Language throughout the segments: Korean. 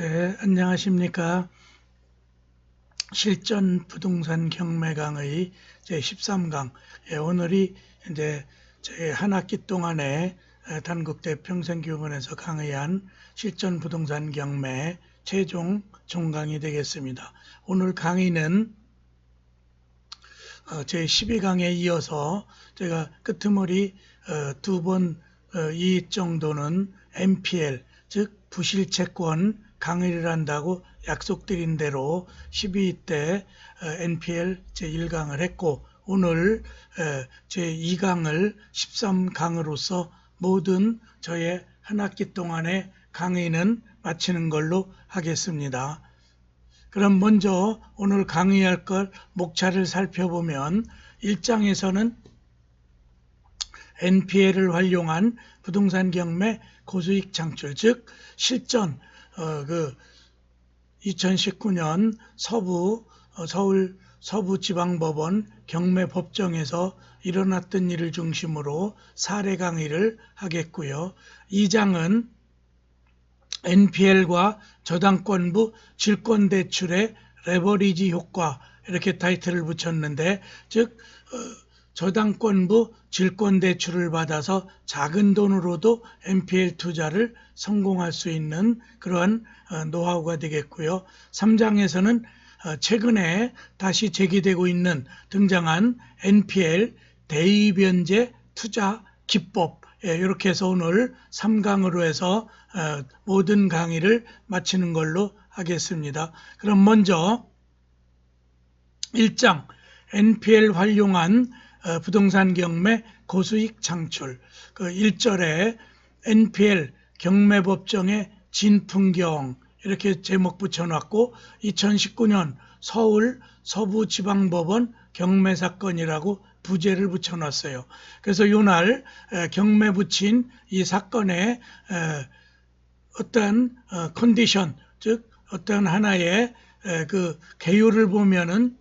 네, 안녕하십니까. 실전 부동산 경매 강의 제 13강. 예, 오늘이 이제 제 한 학기 동안에 에, 단국대 평생교원에서 강의한 실전 부동산 경매 최종 종강이 되겠습니다. 오늘 강의는 어, 제 12강에 이어서 제가 끄트머리 어, 두번 어, 이익 정도는 MPL 즉 부실채권 강의를 한다고 약속드린 대로 12위 때 어, NPL 제1강을 했고 오늘 어, 제2강을 13강으로서 모든 저의 한 학기 동안의 강의는 마치는 걸로 하겠습니다. 그럼 먼저 오늘 강의할 걸 목차를 살펴보면 1장에서는 NPL을 활용한 부동산 경매 고수익 창출 즉 실전 어, 그 2019년 서부 어, 서울 서부지방법원 경매법정에서 일어났던 일을 중심으로 사례 강의를 하겠고요. 2장은 NPL과 저당권부 질권대출의 레버리지 효과 이렇게 타이틀을 붙였는데 즉 어, 저당권부 질권 대출을 받아서 작은 돈으로도 NPL 투자를 성공할 수 있는 그러한 어, 노하우가 되겠고요. 3장에서는 어, 최근에 다시 제기되고 있는 등장한 NPL 대의변제 투자 기법 예, 이렇게 해서 오늘 3강으로 해서 어, 모든 강의를 마치는 걸로 하겠습니다. 그럼 먼저 1장 NPL 활용한 어, 부동산 경매 고수익 창출 그 1절에 NPL 경매법정의 진풍경 이렇게 제목 붙여놨고 2019년 서울 서부지방법원 경매 사건이라고 부제를 붙여놨어요. 그래서 요날 에, 경매 붙인 이 사건의 에, 어떤 어, 컨디션 즉 어떤 하나의 에, 그 개요를 보면은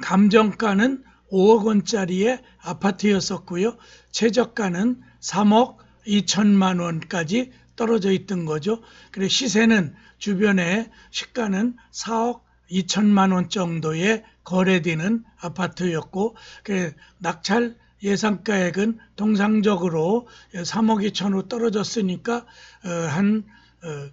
감정가는 5억 원짜리의 아파트였었고요. 최저가는 3억 2천만 원까지 떨어져 있던 거죠. 그래 시세는 주변에 시가는 4억 2천만 원 정도에 거래되는 아파트였고 그 낙찰 예상가액은 통상적으로 3억 2천으로 떨어졌으니까 어, 한 어,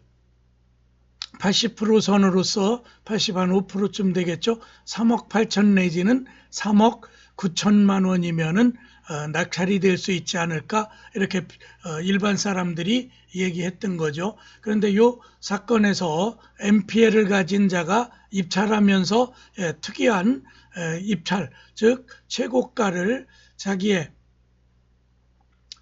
80% 선으로서 80 한 5%쯤 되겠죠. 3억 8천 내지는 3억 9천만 원이면은 어, 낙찰이 될 수 있지 않을까 이렇게 어, 일반 사람들이 얘기했던 거죠. 그런데 요 사건에서 MPL을 가진 자가 입찰하면서 예, 특이한 에, 입찰 즉 최고가를 자기의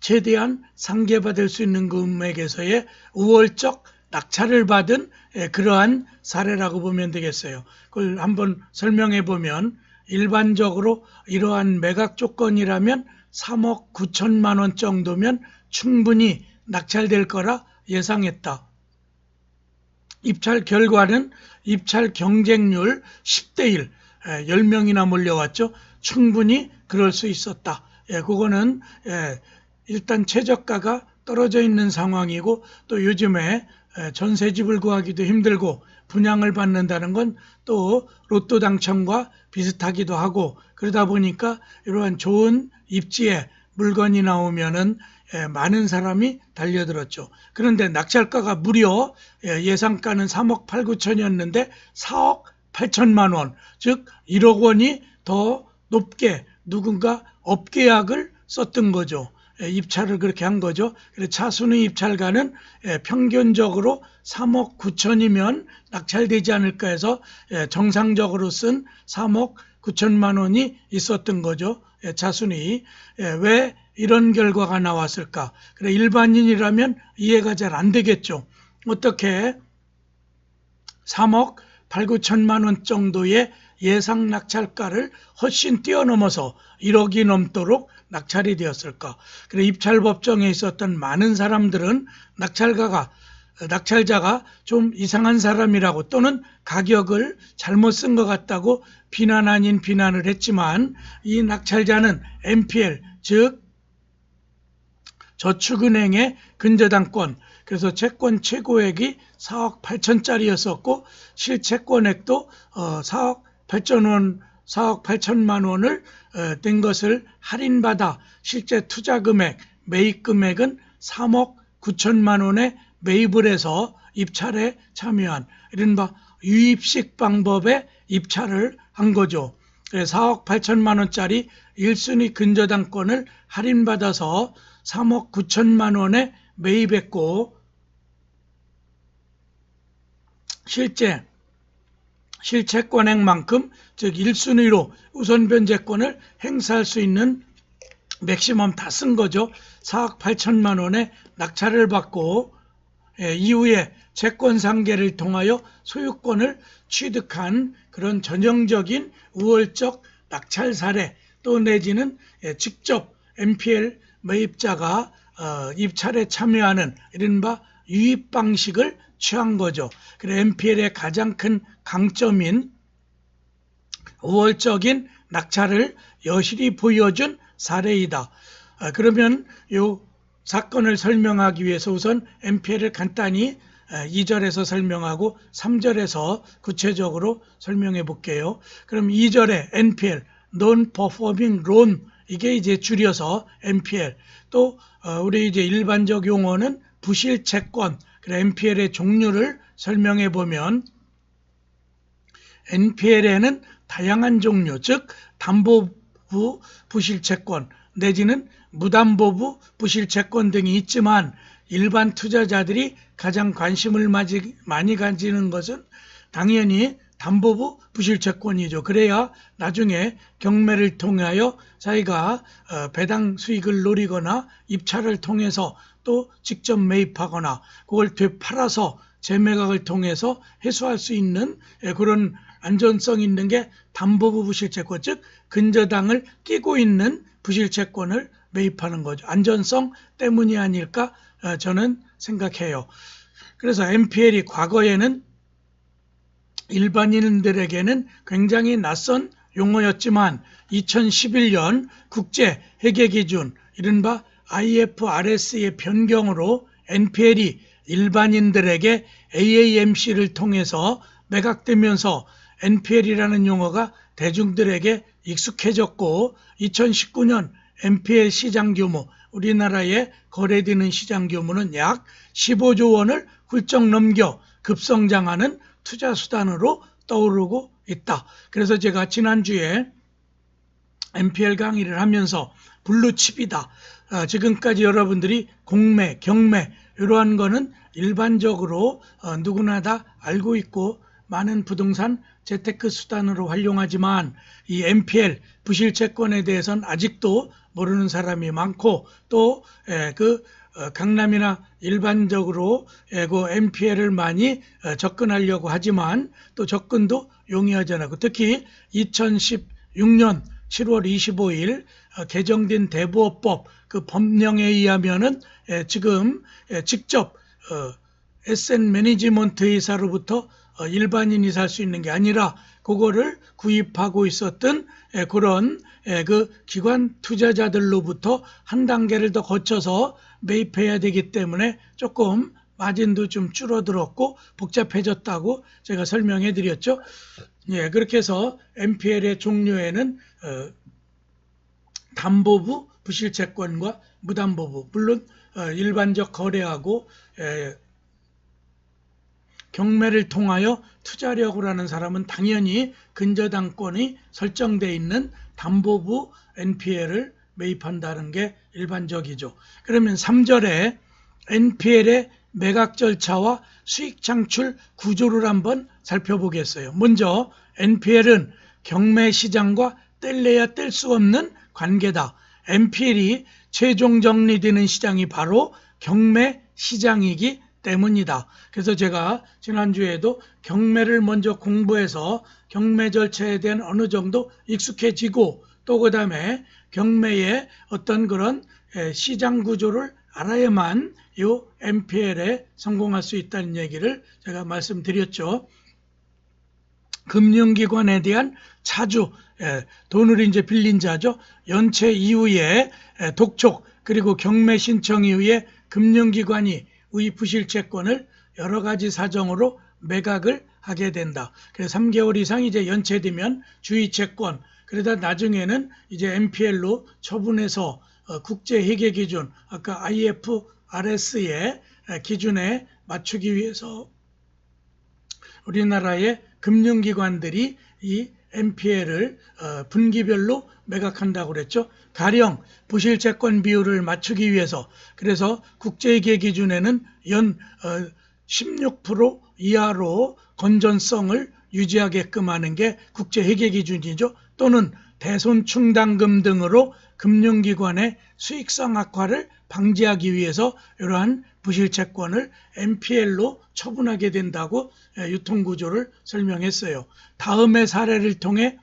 최대한 상계받을 수 있는 금액에서의 우월적 낙찰을 받은 예, 그러한 사례라고 보면 되겠어요. 그걸 한번 설명해 보면 일반적으로 이러한 매각 조건이라면 3억 9천만 원 정도면 충분히 낙찰될 거라 예상했다. 입찰 결과는 입찰 경쟁률 10대 1, 10명이나 몰려왔죠. 충분히 그럴 수 있었다. 예, 그거는 예, 일단 최저가가 떨어져 있는 상황이고 또 요즘에 전세집을 구하기도 힘들고 분양을 받는다는 건 또 로또 당첨과 비슷하기도 하고 그러다 보니까 이러한 좋은 입지에 물건이 나오면은 많은 사람이 달려들었죠. 그런데 낙찰가가 무려 예상가는 3억 8, 9천이었는데 4억 8천만 원, 즉 1억 원이 더 높게 누군가 업계약을 썼던 거죠. 예, 입찰을 그렇게 한 거죠. 차순위 입찰가는 예, 평균적으로 3억 9천이면 낙찰되지 않을까 해서 예, 정상적으로 쓴 3억 9천만 원이 있었던 거죠. 차순위. 왜 이런 결과가 나왔을까? 그래 일반인이라면 이해가 잘 안 되겠죠. 어떻게 3억 8, 9천만 원 정도의 예상 낙찰가를 훨씬 뛰어넘어서 1억이 넘도록 낙찰이 되었을까? 그래 입찰 법정에 있었던 많은 사람들은 낙찰가가 낙찰자가 좀 이상한 사람이라고 또는 가격을 잘못 쓴 것 같다고 비난 아닌 비난을 했지만 이 낙찰자는 NPL 즉 저축은행의 근저당권 그래서 채권 최고액이 4억 8천짜리였었고 실채권액도 어, 4억 8천 원, 4억 8천만 원을 어, 된 것을 할인받아 실제 투자 금액, 매입 금액은 3억 9천만 원에 매입을 해서 입찰에 참여한 이른바 유입식 방법의 입찰을 한 거죠. 그래서 4억 8천만 원짜리 1순위 근저당권을 할인받아서 3억 9천만 원에 매입했고 실제 실채권액만큼 즉 1순위로 우선 변제권을 행사할 수 있는 맥시멈 다 쓴 거죠. 4억 8천만 원의 낙찰을 받고 예, 이후에 채권 상계를 통하여 소유권을 취득한 그런 전형적인 우월적 낙찰 사례 또 내지는 예, 직접 NPL 매입자가 어, 입찰에 참여하는 이른바 유입 방식을 취한 거죠. 그래 NPL의 가장 큰 강점인 우월적인 낙찰을 여실히 보여준 사례이다. 아, 그러면 요 사건을 설명하기 위해서 우선 NPL을 간단히 2절에서 설명하고 3절에서 구체적으로 설명해 볼게요. 그럼 2절에 NPL, Non-Performing Loan 이게 이제 줄여서 NPL 또 어, 우리 이제 일반적 용어는 부실 채권 그래 NPL의 종류를 설명해 보면 NPL에는 다양한 종류 즉 담보부 부실 채권 내지는 무담보부 부실 채권 등이 있지만 일반 투자자들이 가장 관심을 많이 가지는 것은 당연히 담보부 부실 채권이죠. 그래야 나중에 경매를 통하여 자기가 어, 배당 수익을 노리거나 입찰을 통해서 또 직접 매입하거나 그걸 되팔아서 재매각을 통해서 해소할 수 있는 예, 그런 안전성 있는 게 담보부 부실채권 즉 근저당을 끼고 있는 부실채권을 매입하는 거죠. 안전성 때문이 아닐까 어, 저는 생각해요. 그래서 NPL이 과거에는 일반인들에게는 굉장히 낯선 용어였지만 2011년 국제 회계 기준 이른바 IFRS의 변경으로 NPL이 일반인들에게 AAMC를 통해서 매각되면서 NPL이라는 용어가 대중들에게 익숙해졌고 2019년 NPL 시장 규모 우리나라에 거래되는 시장 규모는 약 15조 원을 훌쩍 넘겨 급성장하는 투자 수단으로 떠오르고 있다. 그래서 제가 지난주에 NPL 강의를 하면서 블루칩이다. 어, 지금까지 여러분들이 공매, 경매 이러한 거는 일반적으로 어, 누구나 다 알고 있고 많은 부동산 재테크 수단으로 활용하지만 이 NPL 부실 채권에 대해서는 아직도 모르는 사람이 많고 또그 어, 강남이나 일반적으로 그 NPL을 많이 어, 접근하려고 하지만 또 접근도 용이하지 않고 특히 2016년 7월 25일 어, 개정된 대부업법 그 법령에 의하면은 지금 직접 SN 매니지먼트 회사로부터 일반인이 살 수 있는 게 아니라 그거를 구입하고 있었던 그런 그 기관 투자자들로부터 한 단계를 더 거쳐서 매입해야 되기 때문에 조금 마진도 좀 줄어들었고 복잡해졌다고 제가 설명해 드렸죠. 예, 그렇게 해서 NPL의 종류에는 어, 담보부 부실채권과 무담보부 물론 어, 일반적 거래하고 에, 경매를 통하여 투자력을 하는 사람은 당연히 근저당권이 설정되어 있는 담보부 NPL을 매입한다는 게 일반적이죠. 그러면 3절에 NPL의 매각 절차와 수익 창출 구조를 한번 살펴보겠어요. 먼저 NPL은 경매 시장과 뗄래야 뗄 수 없는 관계다. NPL이 최종 정리되는 시장이 바로 경매 시장이기 때문이다. 그래서 제가 지난주에도 경매를 먼저 공부해서 경매 절차에 대한 어느 정도 익숙해지고 또 그 다음에 경매의 어떤 그런 시장 구조를 알아야만 이 MPL에 성공할 수 있다는 얘기를 제가 말씀드렸죠. 금융기관에 대한 차주, 돈을 이제 빌린 자죠. 연체 이후에 독촉, 그리고 경매 신청 이후에 금융기관이 의 부실 채권을 여러 가지 사정으로 매각을 하게 된다. 그래서 3개월 이상 이제 연체되면 주의 채권 그러다 나중에는 이제 NPL로 처분해서 어, 국제 회계 기준 아까 IFRS의 기준에 맞추기 위해서 우리나라의 금융기관들이 이 NPL을 어, 분기별로 매각한다고 그랬죠. 가령 부실 채권 비율을 맞추기 위해서 그래서 국제회계 기준에는 연 16% 이하로 건전성을 유지하게끔 하는 게 국제회계 기준이죠. 또는 대손 충당금 등으로 금융기관의 수익성 악화를 방지하기 위해서 이러한 부실 채권을 NPL로 처분하게 된다고 예, 유통구조를 설명했어요. 다음의 사례를 통해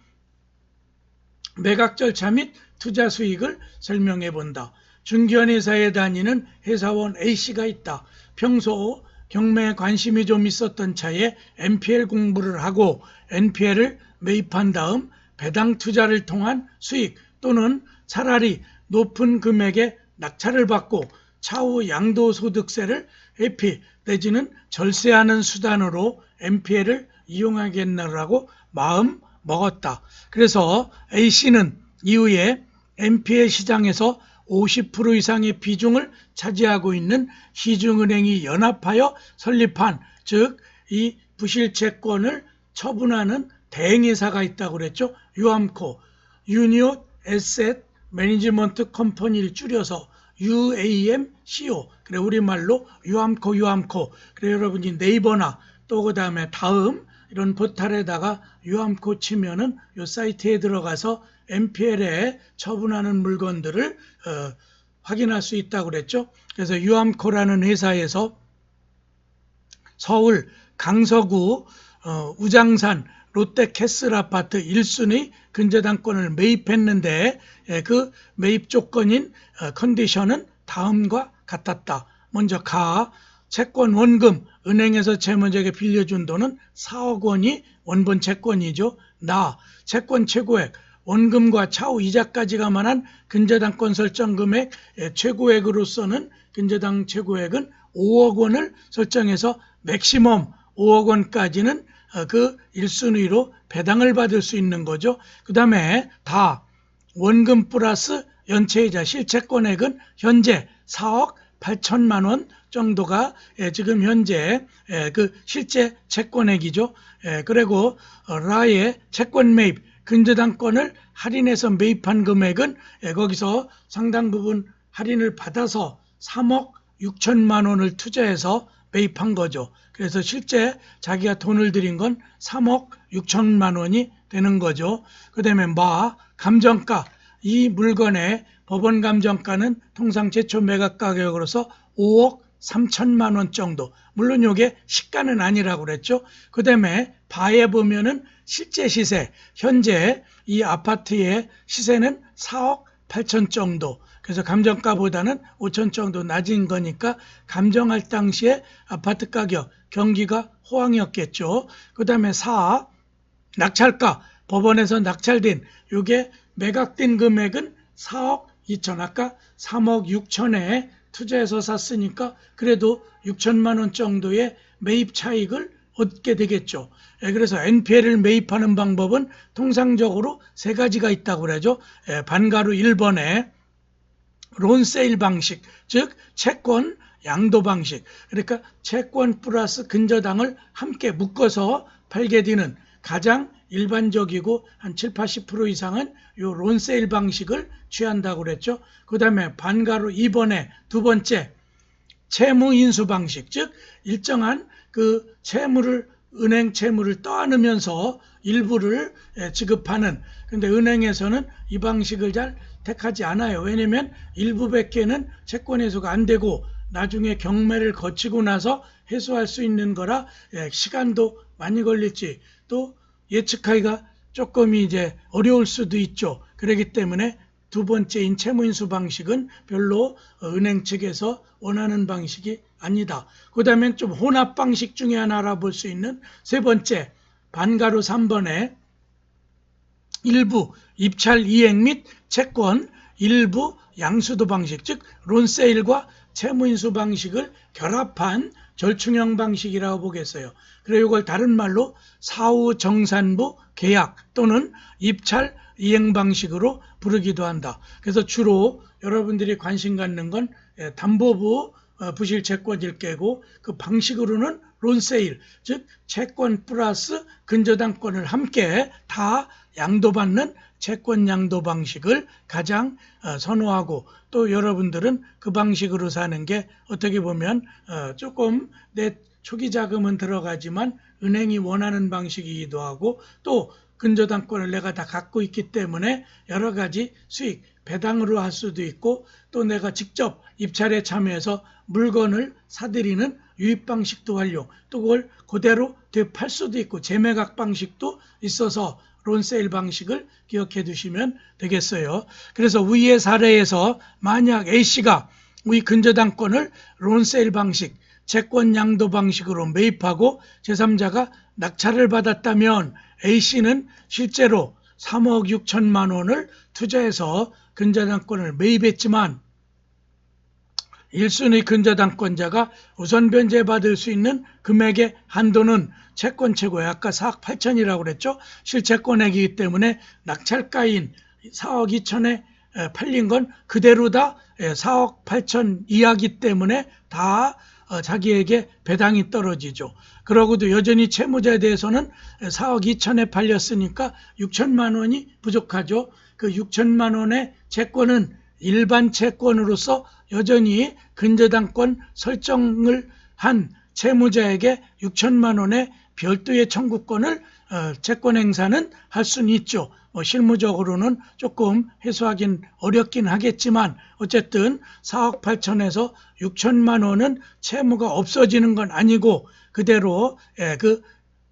매각 절차 및 투자 수익을 설명해 본다. 중견회사에 다니는 회사원 A씨가 있다. 평소 경매에 관심이 좀 있었던 차에 NPL 공부를 하고 NPL을 매입한 다음 배당 투자를 통한 수익 또는 차라리 높은 금액의 낙찰을 받고 차후 양도소득세를 회피 내지는 절세하는 수단으로 NPL을 이용하겠느라고 마음 먹었다. 그래서 A씨는 이후에 NPL 시장에서 50% 이상의 비중을 차지하고 있는 시중은행이 연합하여 설립한 즉 이 부실 채권을 처분하는 대행회사가 있다고 그랬죠. 유암코 유니온 에셋 매니지먼트 컴퍼니를 줄여서 UAMCO 그래 우리말로 유암코 유암코 그래 여러분이 네이버나 또 그 다음에 다음 이런 포탈에다가 유암코 치면은 요 사이트에 들어가서 NPL에 처분하는 물건들을 어, 확인할 수 있다고 그랬죠. 그래서 유암코라는 회사에서 서울 강서구 어, 우장산 롯데캐슬 아파트 1순위 근저당권을 매입했는데 예, 그 매입 조건인 어, 컨디션은 다음과 같았다. 먼저 가 채권 원금 은행에서 채무자에게 빌려준 돈은 4억 원이 원본 채권이죠. 나 채권 최고액 원금과 차후 이자까지 감안한 근저당권 설정 금액 예, 최고액으로서는 근저당 최고액은 5억 원을 설정해서 맥시멈 5억 원까지는 어, 그 1순위로 배당을 받을 수 있는 거죠. 그 다음에 다 원금 플러스 연체이자 실채권액은 현재 4억 8천만 원 정도가 예, 지금 현재 예, 그 실제 채권액이죠. 예, 그리고 어, 라의 채권 매입 근저당권을 할인해서 매입한 금액은 거기서 상당 부분 할인을 받아서 3억 6천만 원을 투자해서 매입한 거죠. 그래서 실제 자기가 돈을 들인 건 3억 6천만 원이 되는 거죠. 그 다음에 마, 감정가. 이 물건의 법원 감정가는 통상 최초 매각 가격으로서 5억 3천만 원 정도. 물론 이게 시가는 아니라고 그랬죠. 그 다음에 바에 보면은 실제 시세, 현재 이 아파트의 시세는 4억 8천 정도. 그래서 감정가보다는 5천 정도 낮은 거니까 감정할 당시에 아파트 가격, 경기가 호황이었겠죠. 그 다음에 4, 낙찰가, 법원에서 낙찰된, 이게 매각된 금액은 4억 2천, 아까 3억 6천에 투자해서 샀으니까 그래도 6천만 원 정도의 매입 차익을 얻게 되겠죠. 예, 그래서 NPL을 매입하는 방법은 통상적으로 세 가지가 있다고 그러죠. 예, 반가루 1번에 론세일 방식, 즉 채권 양도 방식. 그러니까 채권 플러스 근저당을 함께 묶어서 팔게 되는 가장 일반적이고 한 7, 80% 이상은 요 론세일 방식을 취한다고 그랬죠. 그 다음에 반가로 2번에 두 번째 채무 인수 방식, 즉 일정한 그 채무를 은행 채무를 떠안으면서 일부를 예, 지급하는 근데 은행에서는 이 방식을 잘 택하지 않아요. 왜냐하면 일부밖에는 채권 해소가 안 되고 나중에 경매를 거치고 나서 해소할 수 있는 거라 예, 시간도 많이 걸릴지 또 예측하기가 조금 이제 어려울 수도 있죠. 그렇기 때문에 두 번째인 채무인수 방식은 별로 은행 측에서 원하는 방식이 아니다. 그 다음에 좀 혼합 방식 중에 하나 알아볼 수 있는 세 번째 반가루 3번에 일부 입찰 이행 및 채권 일부 양수도 방식 즉 론세일과 채무인수 방식을 결합한 절충형 방식이라고 보겠어요. 그래 이걸 다른 말로 사후 정산부 계약 또는 입찰 이행 방식으로 부르기도 한다. 그래서 주로 여러분들이 관심 갖는 건 예, 담보부 어, 부실 채권일 깨고 그 방식으로는 론세일 즉 채권 플러스 근저당권을 함께 다 양도받는 채권 양도 방식을 가장 어, 선호하고 또 여러분들은 그 방식으로 사는 게 어떻게 보면 어, 조금 내 초기 자금은 들어가지만 은행이 원하는 방식이기도 하고 또 근저당권을 내가 다 갖고 있기 때문에 여러 가지 수익 배당으로 할 수도 있고 또 내가 직접 입찰에 참여해서 물건을 사들이는 유입 방식도 활용 또 그걸 그대로 되팔 수도 있고 재매각 방식도 있어서 론세일 방식을 기억해 두시면 되겠어요. 그래서 위의 사례에서 만약 A씨가 위 근저당권을 론세일 방식 채권 양도 방식으로 매입하고 제3자가 낙찰을 받았다면 A씨는 실제로 3억 6천만 원을 투자해서 근저당권을 매입했지만 1순위 근저당권자가 우선 변제받을 수 있는 금액의 한도는 채권 최고에 아까 4억 8천이라고 그랬죠. 실채권액이기 때문에 낙찰가인 4억 2천에 팔린 건 그대로 다 4억 8천 이하기 때문에 다 어, 자기에게 배당이 떨어지죠. 그러고도 여전히 채무자에 대해서는 4억 2천에 팔렸으니까 6천만 원이 부족하죠. 그 6천만 원의 채권은 일반 채권으로서 여전히 근저당권 설정을 한 채무자에게 6천만 원의 별도의 청구권을 어, 채권 행사는 할 수는 있죠. 뭐 실무적으로는 조금 해소하긴 어렵긴 하겠지만 어쨌든 4억 8천에서 6천만 원은 채무가 없어지는 건 아니고 그대로 예, 그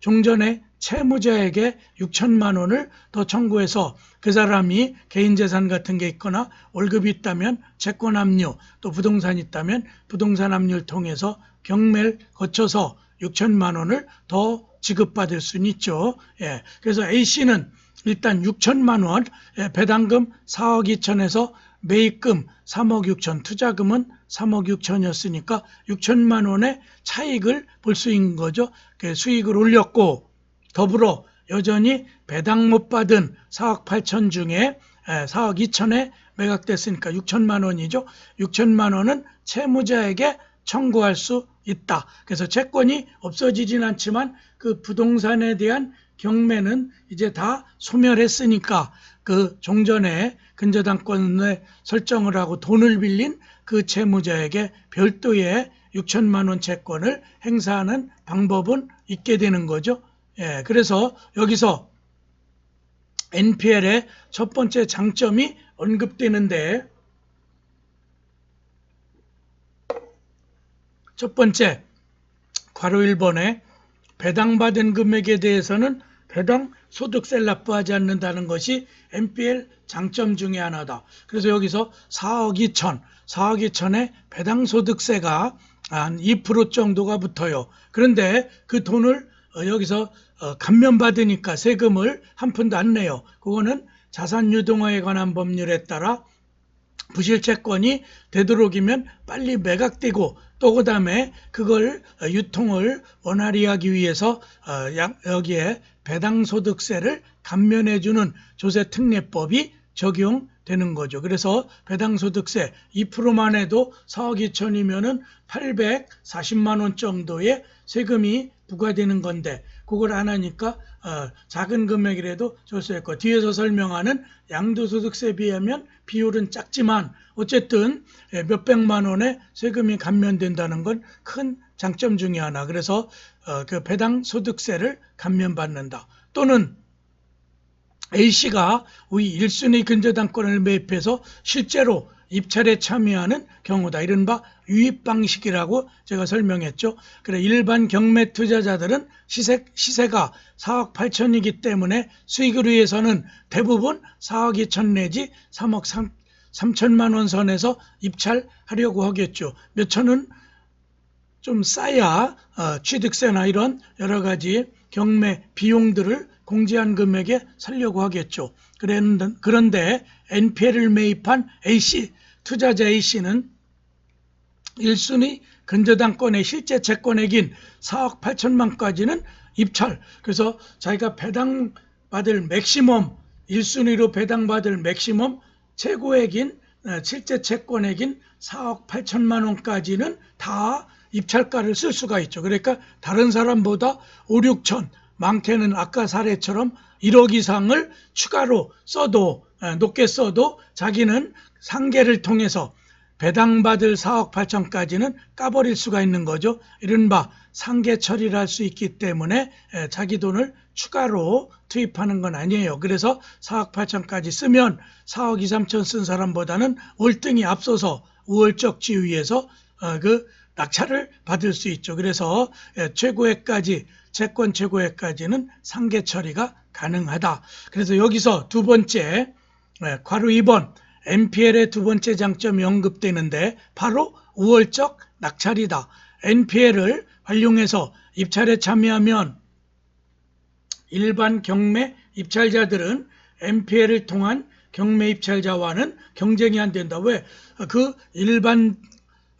종전에 채무자에게 6천만 원을 더 청구해서 그 사람이 개인 재산 같은 게 있거나 월급이 있다면 채권 압류 또 부동산 있다면 부동산 압류를 통해서 경매를 거쳐서 6천만 원을 더 지급받을 수는 있죠. 예. 그래서 A씨는 일단 6천만 원 예, 배당금 4억 2천에서 매입금 3억 6천 투자금은 3억 6천이었으니까 6천만 원의 차익을 볼 수 있는 거죠. 그 수익을 올렸고 더불어 여전히 배당 못 받은 4억 8천 중에 4억 2천에 매각됐으니까 6천만 원이죠. 6천만 원은 채무자에게 청구할 수 있다. 그래서 채권이 없어지진 않지만 그 부동산에 대한 경매는 이제 다 소멸했으니까 그 종전에 근저당권에 설정을 하고 돈을 빌린 그 채무자에게 별도의 6천만 원 채권을 행사하는 방법은 있게 되는 거죠. 예, 그래서 여기서 NPL의 첫 번째 장점이 언급되는데 첫 번째 괄호 1번에 배당받은 금액에 대해서는 배당 소득세를 납부하지 않는다는 것이 NPL 장점 중의 하나다. 그래서 여기서 4억 2천, 4억 2천에 배당 소득세가 한 2% 정도가 붙어요. 그런데 그 돈을 어, 여기서 어, 감면받으니까 세금을 한 푼도 안 내요. 그거는 자산 유동화에 관한 법률에 따라 부실 채권이 되도록이면 빨리 매각되고 또 그다음에 그걸 어, 유통을 원활히 하기 위해서 여기에 배당소득세를 감면해주는 조세특례법이 적용되는 거죠. 그래서 배당소득세 2%만 해도 4억 2천이면은 840만 원 정도의 세금이 부과되는 건데 그걸 안 하니까 어, 작은 금액이라도 줬어야했고 뒤에서 설명하는 양도소득세에 비하면 비율은 작지만 어쨌든 예, 몇백만 원의 세금이 감면된다는 건 큰 장점 중의 하나. 그래서 어, 그 배당 소득세를 감면받는다. 또는 A씨가 우리 1순위 근저당권을 매입해서 실제로 입찰에 참여하는 경우다. 이른바 유입 방식이라고 제가 설명했죠. 그래 일반 경매 투자자들은 시세, 시세가 4억 8천이기 때문에 수익을 위해서는 대부분 4억 2천 내지 3억 3, 3천만 원 선에서 입찰하려고 하겠죠. 몇 천은 좀 싸야 어, 취득세나 이런 여러 가지 경매 비용들을 공제한 금액에 살려고 하겠죠. 그런데 NPL을 매입한 A씨, 투자자 A씨는 1순위 근저당권의 실제 채권액인 4억 8천만까지는 입찰. 그래서 자기가 배당받을 맥시멈 1순위로 배당받을 맥시멈 최고액인 어, 실제 채권액인 4억 8천만 원까지는 다 입찰가를 쓸 수가 있죠. 그러니까 다른 사람보다 5, 6천 많게는 아까 사례처럼 1억 이상을 추가로 써도 어, 높게 써도 자기는 상계를 통해서 배당받을 4억 8천까지는 까버릴 수가 있는 거죠. 이른바 상계 처리를 할 수 있기 때문에 에, 자기 돈을 추가로 투입하는 건 아니에요. 그래서 4억 8천까지 쓰면 4억 2, 3천 쓴 사람보다는 월등히 앞서서 우월적 지위에서 어, 그 낙찰을 받을 수 있죠. 그래서 에, 최고액까지 채권 최고액까지는 상계 처리가 가능하다. 그래서 여기서 두 번째 에, 괄호 2번 NPL의 두 번째 장점이 언급되는데 바로 우월적 낙찰이다. NPL을 활용해서 입찰에 참여하면 일반 경매 입찰자들은 NPL을 통한 경매 입찰자와는 경쟁이 안 된다. 왜? 그 일반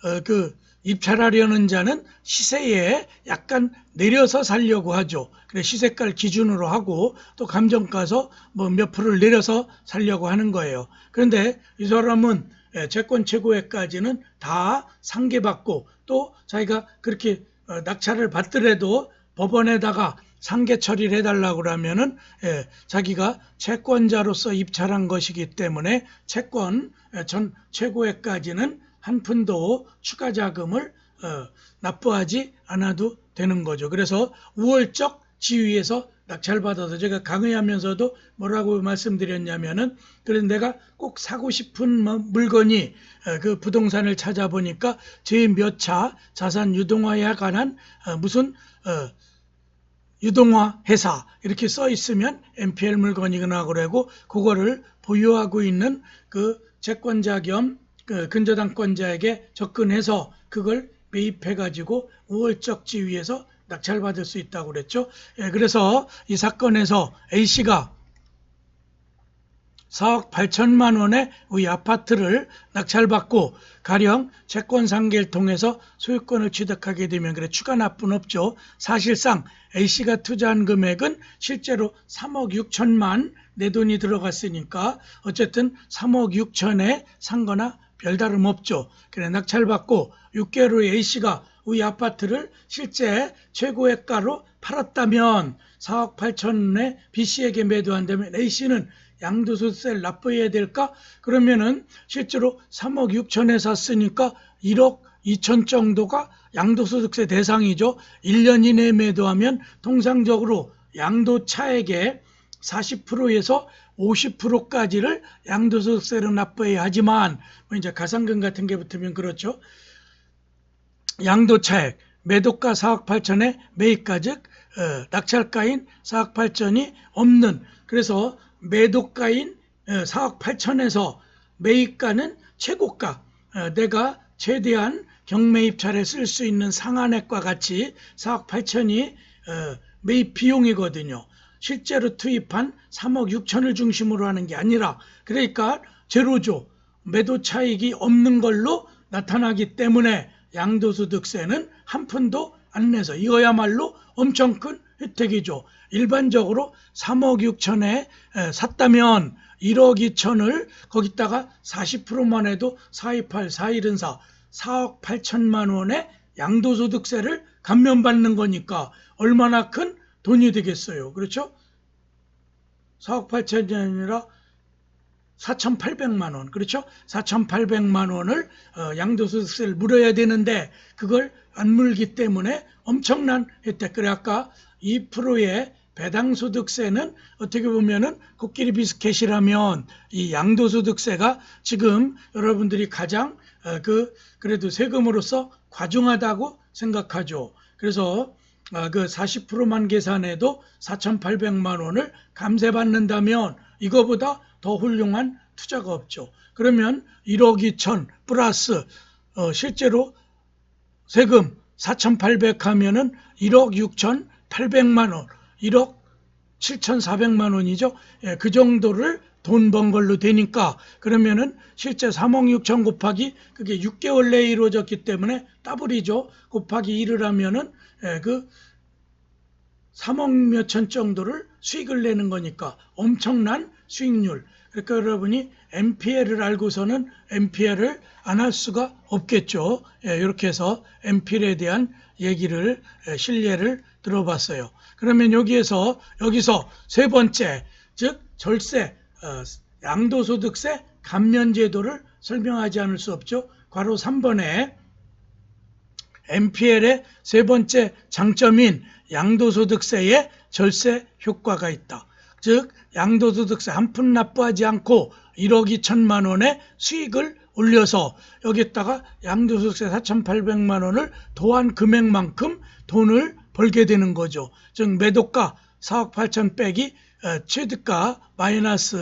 어, 그 입찰하려는 자는 시세에 약간 내려서 살려고 하죠. 그래 시세가를 기준으로 하고 또 감정가서 뭐 몇 프로를 내려서 살려고 하는 거예요. 그런데 이 사람은 예, 채권 최고액까지는 다 상계받고 또 자기가 그렇게 어, 낙찰을 받더라도 법원에다가 상계 처리를 해달라고 그러면은 예, 자기가 채권자로서 입찰한 것이기 때문에 채권 예, 전 최고액까지는 한 푼도 추가 자금을 어, 납부하지 않아도 되는 거죠. 그래서 우월적 지위에서 낙찰받아서 제가 강의하면서도 뭐라고 말씀드렸냐면은 그래서 내가 꼭 사고 싶은 뭐 물건이 어, 그 부동산을 찾아보니까 제 몇 차 자산 유동화에 관한 어, 무슨 어, 유동화 회사 이렇게 써 있으면 NPL 물건이거나 그러고 그거를 보유하고 있는 그 채권자 겸 그 근저당권자에게 접근해서 그걸 매입해 가지고 우월적 지 위에서 낙찰받을 수 있다고 그랬죠. 예, 그래서 이 사건에서 A 씨가 4억 8천만 원의 이 아파트를 낙찰받고 가령 채권 상계를 통해서 소유권을 취득하게 되면 그래 추가 납부는 없죠. 사실상 A씨가 투자한 금액은 실제로 3억 6천만 내 돈이 들어갔으니까 어쨌든 3억 6천에 산 거나 별다름 없죠. 그래 낙찰받고 6개월 후에 A씨가 이 아파트를 실제 최고액가로 팔았다면 4억 8천에 B씨에게 매도한다면 A씨는 양도소득세를 납부해야 될까? 그러면은 실제로 3억 6천에 샀으니까 1억 2천 정도가 양도소득세 대상이죠. 1년 이내에 매도하면 통상적으로 양도 차액의 40%에서 50%까지를 양도소득세로 납부해야 하지만 뭐 이제 가상금 같은 게 붙으면 그렇죠. 양도 차액 매도가 4억 8천에 매입가 즉 어, 낙찰가인 4억 8천이 없는 그래서 매도가인 4억 8천에서 매입가는 최고가 어, 내가 최대한 경매 입찰에 쓸 수 있는 상한액과 같이 4억 8천이 어, 매입 비용이거든요. 실제로 투입한 3억 6천을 중심으로 하는 게 아니라 그러니까 제로죠. 매도 차익이 없는 걸로 나타나기 때문에 양도소득세는 한 푼도 안 내서 이거야말로 엄청 큰 혜택이죠. 일반적으로 3억 6천에 샀다면 1억 2천을 거기다가 40%만 해도 428, 414, 4억 8천만 원의 양도소득세를 감면받는 거니까 얼마나 큰 돈이 되겠어요. 그렇죠? 4억 8천이 아니라 4,800만 원, 그렇죠? 4,800만 원을 어, 양도소득세를 물어야 되는데 그걸 안 물기 때문에 엄청난 혜택. 그래 아까 2%의 배당소득세는 어떻게 보면은 코끼리 비스켓이라면 이 양도소득세가 지금 여러분들이 가장 어, 그 그래도 세금으로서 과중하다고 생각하죠. 그래서 아, 그 40%만 계산해도 4,800만 원을 감세받는다면 이거보다 더 훌륭한 투자가 없죠. 그러면 1억 2천 플러스 어, 실제로 세금 4,800 하면은 1억 6천 8백만 원, 1억 7,400만 원이죠. 예, 그 정도를 돈 번 걸로 되니까 그러면은 실제 3억 6천 곱하기 그게 6개월 내에 이루어졌기 때문에 더블이죠. 곱하기 1을 하면은 예, 그 3억 몇 천 정도를 수익을 내는 거니까 엄청난 수익률. 그러니까 여러분이 MPL을 알고서는 MPL을 안 할 수가 없겠죠. 예, 이렇게 해서 MPL에 대한 얘기를 예, 신뢰를 들어봤어요. 그러면 여기에서 여기서 세 번째 즉 절세 어, 양도소득세 감면제도를 설명하지 않을 수 없죠. 괄호 3번에 MPL의 세 번째 장점인 양도소득세의 절세 효과가 있다. 즉 양도소득세 한 푼 납부하지 않고 1억 2천만 원의 수익을 올려서 여기다가 양도소득세 4,800만 원을 도한 금액만큼 돈을 벌게 되는 거죠. 즉 매도가 4억 8천 빼기 어, 취득가 마이너스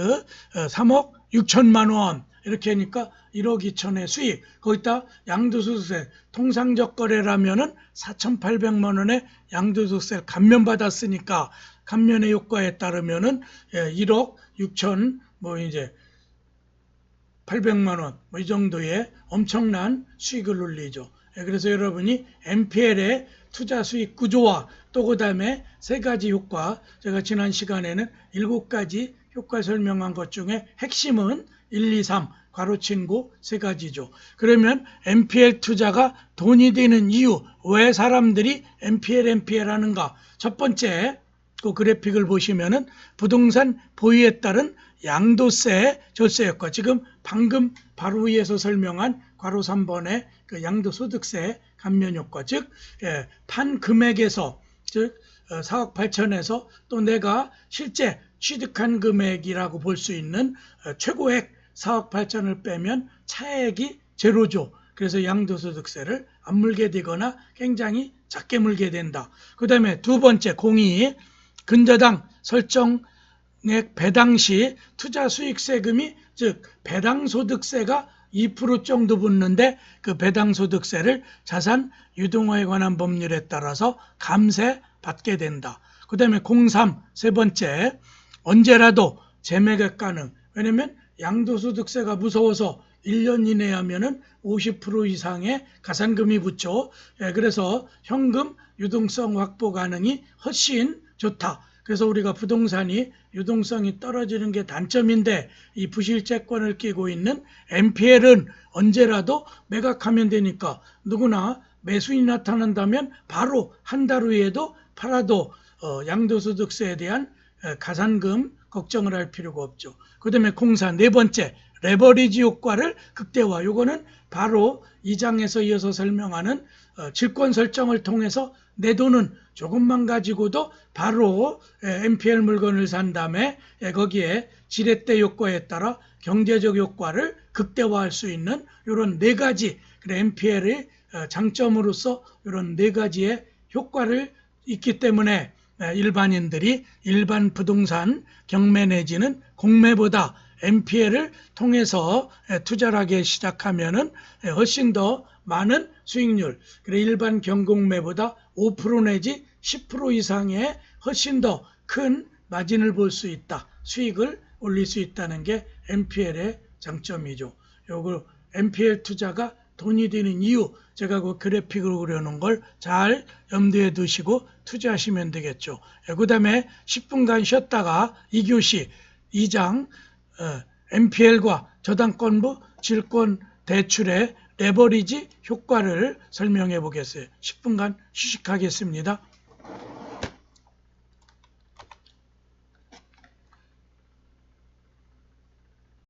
어, 3억 6천만 원. 이렇게 하니까 1억 2천의 수익. 거기다 양도소득세 통상적 거래라면은 4,800만 원의 양도소득세를 감면 받았으니까 감면의 효과에 따르면은 예, 1억 6천 뭐 이제 800만 원, 뭐 이 정도의 엄청난 수익을 올리죠. 예, 그래서 여러분이 MPL의 투자 수익 구조와 또 그 다음에 세 가지 효과, 제가 지난 시간에는 일곱 가지 효과 설명한 것 중에 핵심은 1, 2, 3 괄호친구 세 가지죠. 그러면 MPL 투자가 돈이 되는 이유, 왜 사람들이 MPL, MPL 하는가? 첫 번째, 그 그래픽을 보시면은 부동산 보유에 따른 양도세 효과 지금 방금 바로 위에서 설명한 괄호 3번의 그 양도소득세 감면 효과 즉 예, 판 금액에서 즉 어, 4억 8천에서 또 내가 실제 취득한 금액이라고 볼 수 있는 어, 최고액 4억 8천을 빼면 차액이 제로죠. 그래서 양도소득세를 안 물게 되거나 굉장히 작게 물게 된다. 그 다음에 두 번째 공이 근저당 설정액 배당 시 투자 수익 세금이 즉 배당 소득세가 2% 정도 붙는데 그 배당 소득세를 자산 유동화에 관한 법률에 따라서 감세 받게 된다. 그 다음에 03 세 번째 언제라도 재매각 가능. 왜냐면 양도소득세가 무서워서 1년 이내에 하면은 50% 이상의 가산금이 붙죠. 예, 그래서 현금 유동성 확보 가능이 훨씬 좋다. 그래서 우리가 부동산이 유동성이 떨어지는 게 단점인데 이 부실채권을 끼고 있는 MPL은 언제라도 매각하면 되니까 누구나 매수인이 나타난다면 바로 한 달 후에도 팔아도 어, 양도소득세에 대한 에, 가산금 걱정을 할 필요가 없죠. 그 다음에 공사 네 번째 레버리지 효과를 극대화. 요거는 바로 이 장에서 이어서 설명하는 어, 질권 설정을 통해서 내 돈은 조금만 가지고도 바로 에, MPL 물건을 산 다음에 에, 거기에 지렛대 효과에 따라 경제적 효과를 극대화할 수 있는 이런 네 가지 그래 MPL의 어, 장점으로서 이런 네 가지의 효과를 있기 때문에 에, 일반인들이 일반 부동산 경매 내지는 공매보다 MPL을 통해서 에, 투자를 하기 시작하면은 에, 훨씬 더 많은 수익률, 그래 일반 경공매보다 5% 내지 10% 이상의 훨씬 더 큰 마진을 볼 수 있다. 수익을 올릴 수 있다는 게 MPL의 장점이죠. 요거 MPL 투자가 돈이 되는 이유 제가 그 그래픽으로 그려놓은 걸 잘 염두에 두시고 투자하시면 되겠죠. 그 다음에 10분간 쉬었다가 2교시 2장 어, MPL과 저당권부 질권 대출의 레버리지 효과를 설명해 보겠어요. 10분간 휴식하겠습니다.